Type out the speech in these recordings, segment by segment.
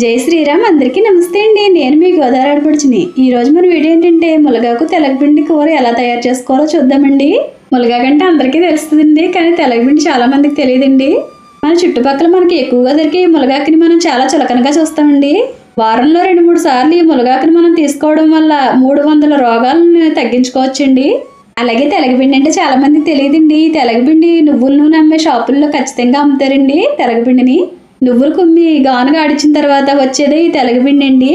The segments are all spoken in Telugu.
జై శ్రీరామ్ అందరికీ నమస్తే అండి. నేను మీ గోదావరి ఆడపడుచుని. ఈ రోజు మన వీడియో ఏంటంటే ములగాకు తెలగపిండి కూర ఎలా తయారు చేసుకోవాలో చూద్దామండి. ములగాకంటే అందరికీ తెలుస్తుందండి కానీ తెలగపిండి చాలా మందికి తెలియదండి. మన చుట్టుపక్కల మనకి ఎక్కువగా దొరికే ఈ ములగాకుని మనం చాలా చులకనగా చూస్తామండి. వారంలో రెండు మూడు సార్లు ఈ ములగాకుని మనం తీసుకోవడం వల్ల మూడు వందల రోగాలను తగ్గించుకోవచ్చండి. అలాగే తెలగపిండి అంటే చాలా మందికి తెలియదండి. ఈ తెలగపిండి నువ్వుల నూనె అమ్మే షాపుల్లో ఖచ్చితంగా అమ్ముతారండి తెలగపిండిని. నువ్వులు కుమ్మి గానుగా ఆడిచిన తర్వాత వచ్చేదే ఈ తెలగపిండి అండి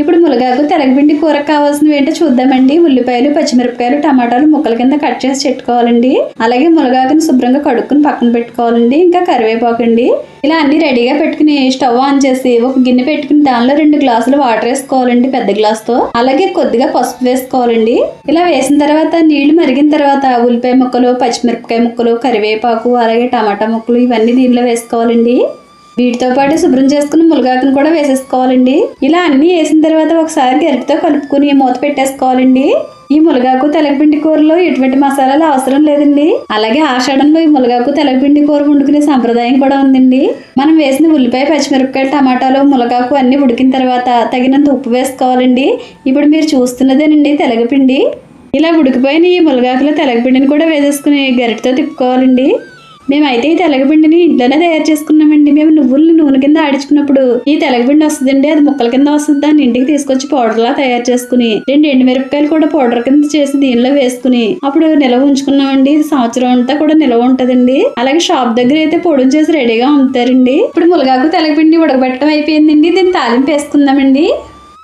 ఇప్పుడు ములగాకు తెలగపిండి కూరకు కావాల్సినవి ఏంటో చూద్దామండి. ఉల్లిపాయలు పచ్చిమిరపకాయలు టమాటాలు ముక్కల కింద కట్ చేసి పెట్టుకోవాలండి అలాగే ములగాకుని శుభ్రంగా కడుక్కుని పక్కన పెట్టుకోవాలండి. ఇంకా కరివేపాకు అండి ఇలా అన్ని రెడీగా పెట్టుకుని స్టవ్ ఆన్ చేసి ఒక గిన్నె పెట్టుకుని దానిలో రెండు గ్లాసులు వాటర్ వేసుకోవాలండి పెద్ద గ్లాస్తో. అలాగే కొద్దిగా పసుపు వేసుకోవాలండి. ఇలా వేసిన తర్వాత నీళ్ళు మరిగిన తర్వాత ఉల్లిపాయ ముక్కలు పచ్చిమిరపకాయ ముక్కలు కరివేపాకు అలాగే టమాటా ముక్కలు ఇవన్నీ దీనిలో వేసుకోవాలండి. వీటితో పాటు శుభ్రం చేసుకుని ములగాకును కూడా వేసేసుకోవాలండి. ఇలా అన్నీ వేసిన తర్వాత ఒకసారి గరిటతో కలుపుకుని మూత పెట్టేసుకోవాలండి. ఈ ములగాకు తెలగపిండి కూరలో ఎటువంటి మసాలాలు అవసరం లేదండి. అలాగే ఆషాఢంలో ఈ ములగాకు తెలగపిండి కూర వండుకునే సంప్రదాయం కూడా ఉందండి. మనం వేసిన ఉల్లిపాయ పచ్చిమిరపకాయలు టమాటాలు ములగాకు అన్ని ఉడికిన తర్వాత తగినంత ఉప్పు వేసుకోవాలండి. ఇప్పుడు మీరు చూస్తున్నదేనండి తెలగపిండి. ఇలా ఉడికిపోయిన ఈ ములగాకులో తెలగపిండిని కూడా వేసేసుకుని గరిటతో తిప్పుకోవాలండి. మేమైతే ఈ తెలగపిండిని ఇంట్లోనే తయారు చేసుకున్నామండి. మేము నువ్వుల్ని నూనె కింద ఆడించుకున్నప్పుడు ఈ తెలగపిండి వస్తుందండి. అది ముక్కల కింద వస్తుంది. దాన్ని ఇంటికి తీసుకొచ్చి పౌడర్లా తయారు చేసుకుని రెండు ఎండుమిరపకాయలు కూడా పౌడర్ కింద చేసి దీనిలో వేసుకుని అప్పుడు నిల్వ ఉంచుకున్నామండి. ఇది సంవత్సరం అంతా కూడా నిల్వ ఉంటదండి. అలాగే షాప్ దగ్గర అయితే పొడిని చేసి రెడీగా అమ్ముతారండి. ఇప్పుడు ములగాకు తెలగపిండి ఉడకబెట్టడం అయిపోయిందండి. దీన్ని తాలింపు వేసుకుందామండి.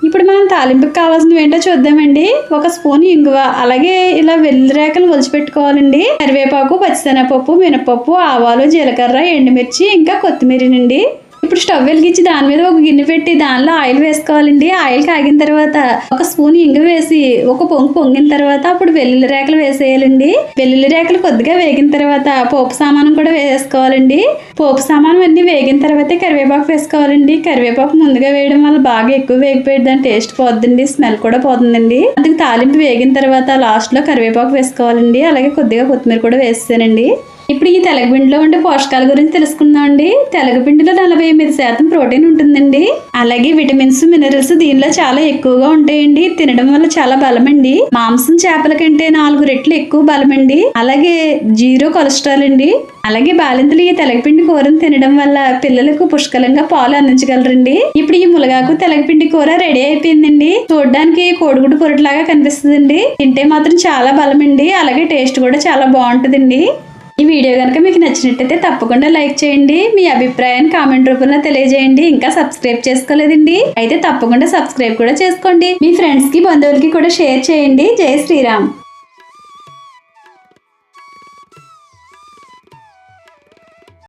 ఇప్పుడు మనం తాలింపుకి కావాల్సినవి ఏంటో చూద్దామండి. ఒక స్పూన్ ఇంగువ అలాగే ఇలా వెల్లిరేకలు ఒలిచిపెట్టుకోవాలండి. కరివేపాకు పచ్చిశనగపప్పు మినపప్పు ఆవాలు జీలకర్ర ఎండుమిర్చి ఇంకా కొత్తిమీరనండి. ఇప్పుడు స్టవ్ వెలిగించి దాని మీద ఒక గిన్నె పెట్టి దానిలో ఆయిల్ వేసుకోవాలండి. ఆయిల్ కాగిన తర్వాత ఒక స్పూన్ ఇంగు వేసి ఒక పొంగు పొంగిన తర్వాత అప్పుడు వెల్లుల్లి రేకలు వేసేయాలండి. వెల్లుల్లి రేకలు కొద్దిగా వేగిన తర్వాత పోపు సామానం కూడా వేసుకోవాలండి. పోపు సామానం అన్ని వేగిన తర్వాత కరివేపాకు వేసుకోవాలండి. కరివేపాకు ముందుగా వేయడం వల్ల బాగా ఎక్కువ వేగిపోయి దాని టేస్ట్ పోతుందండి స్మెల్ కూడా పోతుందండి. అందుకు తాలింపు వేగిన తర్వాత లాస్ట్లో కరివేపాకు వేసుకోవాలండి. అలాగే కొద్దిగా కొత్తిమీర కూడా వేస్తానండి ఇప్పుడు ఈ తెలగపిండిలో ఉండే పోషకాల గురించి తెలుసుకుందాం అండి. తెలగపిండిలో నలభై ఎనిమిది శాతం ప్రోటీన్ ఉంటుందండి. అలాగే విటమిన్స్ మినరల్స్ దీనిలో చాలా ఎక్కువగా ఉంటాయండి. తినడం వల్ల చాలా బలమండి. మాంసం చేపల కంటే నాలుగు రెట్లు ఎక్కువ బలమండి. అలాగే జీరో కొలెస్ట్రాల్ అండి. అలాగే బాలింతలు ఈ తెలగపిండి కూరను తినడం వల్ల పిల్లలకు పుష్కలంగా పాలు అందించగలరండి. ఇప్పుడు ఈ ములగాకు తెలగపిండి కూర రెడీ అయిపోయిందండి. చూడడానికి కోడిగుడ్డు పొరట్లాగా కనిపిస్తుందండి. తింటే మాత్రం చాలా బలమండి. అలాగే టేస్ట్ కూడా చాలా బాగుంటుందండి. ఈ వీడియో కనుక మీకు నచ్చినట్టయితే తప్పకుండా లైక్ చేయండి. మీ అభిప్రాయాన్ని కామెంట్ రూపంలో తెలియజేయండి. ఇంకా సబ్స్క్రైబ్ చేసుకోలేదండి? అయితే తప్పకుండా సబ్స్క్రైబ్ కూడా చేసుకోండి. మీ ఫ్రెండ్స్కి బంధువులకి కూడా షేర్ చేయండి. జై శ్రీరామ్.